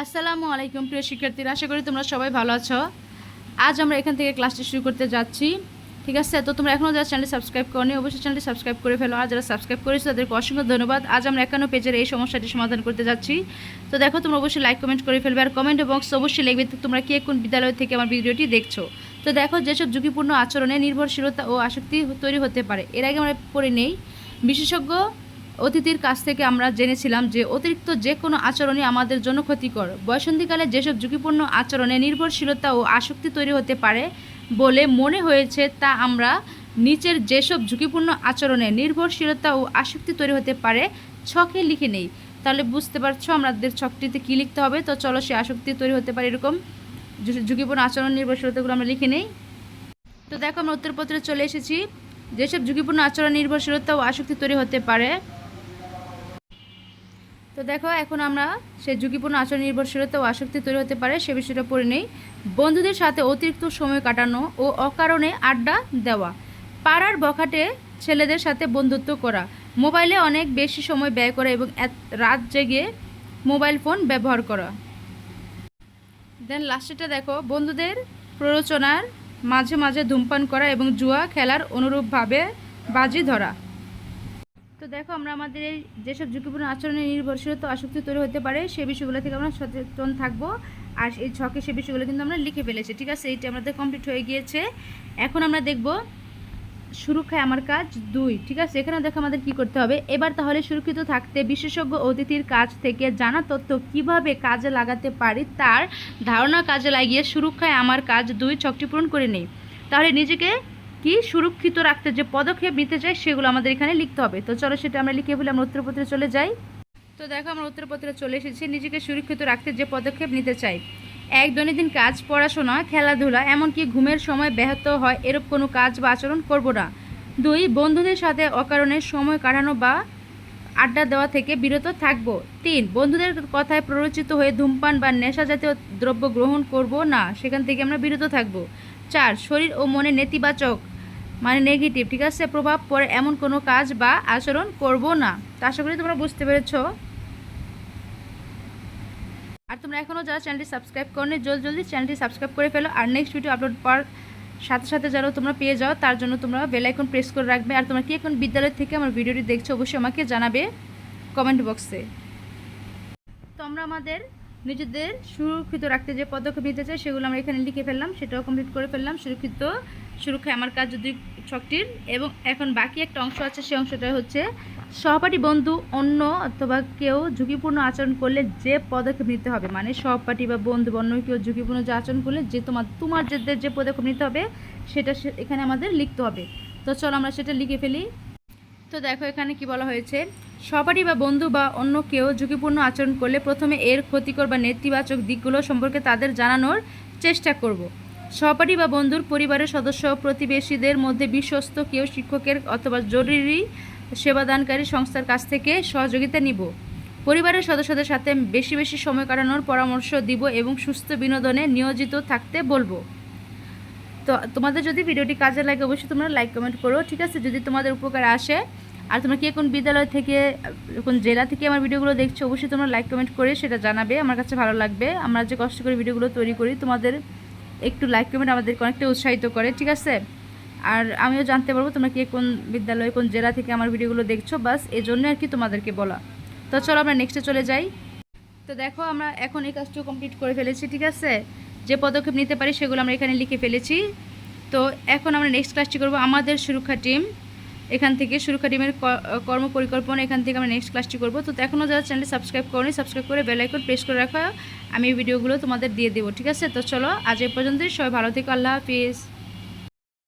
আসসালামু আলাইকুম, প্রিয় শিক্ষার্থীরা। আশা করি তোমরা সবাই ভালো আছো। আজ আমরা এখান থেকে ক্লাসটি শুরু করতে যাচ্ছি। ঠিক আছে, তো তোমরা এখনও যারা চ্যানেলটি সাবস্ক্রাইব করনি, অবশ্যই চ্যানেলটি সাবস্ক্রাইব করে ফেলো। আর যারা সাবস্ক্রাইব করেছ, তাদেরকে অসংখ্য ধন্যবাদ। আজ আমরা একান্ন পেজের এই সমস্যাটি সমাধান করতে যাচ্ছি। তো দেখো, তোমরা অবশ্যই লাইক কমেন্ট করে ফেলবে। আর কমেন্ট বক্স অবশ্যই লিখবে তোমরা কে কোন বিদ্যালয় থেকে আমার ভিডিওটি দেখছ। তো দেখো, যেসব ঝুঁকিপূর্ণ আচরণে নির্ভরশীলতা ও আসক্তি তৈরি হতে পারে, এর আগে আমরা পড়ে নেই। বিশেষজ্ঞ অতিথির কাছ থেকে আমরা জেনেছিলাম যে অতিরিক্ত যে কোনো আচরণই আমাদের জন্য ক্ষতিকর। বয়সন্ধিকালে যেসব ঝুঁকিপূর্ণ আচরণে নির্ভরশীলতা ও আসক্তি তৈরি হতে পারে বলে মনে হয়েছে, তা আমরা নিচের যেসব ঝুঁকিপূর্ণ আচরণে নির্ভরশীলতা ও আসক্তি তৈরি হতে পারে, ছকে লিখে নেই। তাহলে বুঝতে পারছ আমাদের ছকটিতে কী লিখতে হবে? তো চলো সে আসক্তি তৈরি হতে পারে এরকম ঝুঁকিপূর্ণ আচরণ নির্ভরশীলতাগুলো আমরা লিখে নেই। তো দেখো আমরা উত্তরপত্রে চলে এসেছি। যেসব ঝুঁকিপূর্ণ আচরণ নির্ভরশীলতা ও আসক্তি তৈরি হতে পারে তো দেখো, এখন আমরা সেই ঝুঁকিপূর্ণ আচরণ নির্ভরশীলতা ও আসক্তি তৈরি হতে পারে সে বিষয়টা পড়ে নেই। বন্ধুদের সাথে অতিরিক্ত সময় কাটানো ও অকারণে আড্ডা দেওয়া, পাড়ার বখাটে ছেলেদের সাথে বন্ধুত্ব করা, মোবাইলে অনেক বেশি সময় ব্যয় করা এবং রাত জেগে মোবাইল ফোন ব্যবহার করা। দেন লাস্টেটা দেখো, বন্ধুদের প্ররোচনার মাঝে মাঝে ধূমপান করা এবং জুয়া খেলার অনুরূপভাবে বাজি ধরা। তো দেখো, আমরা আমাদের এই যেসব ঝুঁকিপূর্ণ আচরণের নির্ভরশীলতা আসক্তি তৈরি হতে পারে, সেই বিষয়গুলো থেকে আমরা সচেতন থাকব। আর এই ছকে সেই বিষয়গুলো কিন্তু আমরা লিখে ফেলেছি, ঠিক আছে? এইটি আমাদের কমপ্লিট হয়ে গিয়েছে। এখন আমরা দেখব সুরক্ষায় আমার কাজ দুই, ঠিক আছে? এখানে দেখো আমাদের কি করতে হবে। এবার তাহলে সুরক্ষিত থাকতে বিশেষজ্ঞ অতিথির কাছ থেকে জানা তথ্য কীভাবে কাজে লাগাতে পারি তার ধারণা কাজে লাগিয়ে সুরক্ষায় আমার কাজ দুই, ছকটি পূরণ করে নেই। তাহলে নিজেকে কি সুরক্ষিত রাখতে যে পদক্ষেপ নিতে চাই সেগুলো আমাদের এখানে লিখতে হবে। তো চলো সেটা আমরা লিখে ফেলে, আমরা উত্তরপত্রে চলে যাই। তো দেখো আমরা উত্তরপত্রে চলে এসেছি, নিজেকে সুরক্ষিত রাখতে যে পদক্ষেপ নিতে চাই এক দৈনন্দিন কাজ, পড়াশোনা, খেলাধুলা, এমনকি ঘুমের সময় ব্যাহত হয়, এরূপ কোনো কাজ বা আচরণ করব না। দুই, বন্ধুদের সাথে অকারণে সময় কাটানো বা আড্ডা দেওয়া থেকে বিরত থাকব। তিন, বন্ধুদের কথায় প্ররোচিত হয়ে ধূমপান বা নেশা জাতীয় দ্রব্য গ্রহণ করব না, সেখান থেকে আমরা বিরত থাকব। চার, শরীর ও মনে নেতিবাচক মানে নেগেটিভ ঠিক আছে? প্রভাব পড়ে এমন কোনো কাজ বা আচরণ করব না। তা আশা করি তোমরা বুঝতে পেরেছ। আর তোমরা এখনও যারা চ্যানেলটি সাবস্ক্রাইব করনি, জলদি জলদি চ্যানেলটি সাবস্ক্রাইব করে ফেলো। আর নেক্সট ভিডিও আপলোড পাওয়ার সাথে সাথে যেন তোমরা পেয়ে যাও, তার জন্য তোমরা বেল আইকন প্রেস করে রাখবে। আর তোমরা কি এখন বিদ্যালয় থেকে আমার ভিডিওটি দেখছ, অবশ্যই আমাকে জানাবে কমেন্ট বক্সে তো আমরা আমাদের নিজেদের সুরক্ষিত রাখতে যে পদক্ষেপ নিতে চাই, সেগুলো আমরা এখানে লিখে ফেললাম, সেটাও কমপ্লিট করে ফেললাম। সুরক্ষিত সুরক্ষায় আমার কাজ যদি ছকটির এবং এখন বাকি একটা অংশ আছে, সেই অংশটা হচ্ছে সহপাঠী বন্ধু, অন্য অথবা কেউ ঝুঁকিপূর্ণ আচরণ করলে যে পদক্ষেপ নিতে হবে মানে সহপাঠী বা বন্ধু অন্য কেউ ঝুঁকিপূর্ণ যে আচরণ করলে যে তোমার তোমার যে যে পদক্ষেপ নিতে হবে, সেটা এখানে আমাদের লিখতে হবে তো চলো আমরা সেটা লিখে ফেলি তো দেখো এখানে কি বলা হয়েছে, সহপাঠী বা বন্ধু বা অন্য কেউ ঝুঁকিপূর্ণ আচরণ করলে প্রথমে এর ক্ষতিকর বা নেতিবাচক দিকগুলো সম্পর্কে তাদের জানানোর চেষ্টা করব। সহপাঠী বা বন্ধুর পরিবারের সদস্য প্রতিবেশীদের মধ্যে বিশ্বস্ত কেউ শিক্ষকের অথবা জরুরি সেবাদানকারী সংস্থার কাছ থেকে সহযোগিতা নিব। পরিবারের সদস্যদের সাথে বেশি বেশি সময় কাটানোর পরামর্শ দিব এবং সুস্থ বিনোদনে নিয়োজিত থাকতে বলব। তো তোমাদের যদি ভিডিওটি কাজে লাগে, অবশ্যই তোমরা লাইক, কমেন্ট করো, ঠিক আছে? যদি তোমাদের উপকার আসে, আর তোমরা কে কোন বিদ্যালয় থেকে, কোন জেলা থেকে আমার ভিডিওগুলো দেখছ, অবশ্যই তোমরা লাইক, কমেন্ট করে সেটা জানাবে। আমার কাছে ভালো লাগবে। আমরা যে কষ্ট করে ভিডিওগুলো তৈরি করি, তোমাদের একটু লাইক কমেন্ট আমাদেরকে অনেকটা উৎসাহিত করে, ঠিক আছে? আর আমিও জানতে পারব তোমরা কে কোন বিদ্যালয়, কোন জেলা থেকে আমার ভিডিওগুলো দেখছ, বাস এই জন্য আর কি তোমাদেরকে বলা। তো চলো আমরা নেক্সটে চলে যাই। তো দেখো আমরা এখন এই কাজটিও কমপ্লিট করে ফেলেছি, ঠিক আছে? যে পদক্ষেপ নিতে পারি সেগুলো আমরা এখানে লিখে ফেলেছি। তো এখন আমরা নেক্সট ক্লাসটি করব আমাদের সুরক্ষা টিম এখান থেকে সুরক্ষা টিমের কর্ম পরিকল্পনা এখান থেকে আমরা নেক্সট ক্লাসটি করব। তো এখনও যারা চ্যানেলটি সাবস্ক্রাইব করনি সাবস্ক্রাইব করে বেলাইকন প্রেস করে রাখা। আমি ভিডিওগুলো তোমাদের দিয়ে দেবো, ঠিক আছে? তো চলো আজ এ পর্যন্তই। সবাই ভালো থেকো, আল্লাহ হাফিজ।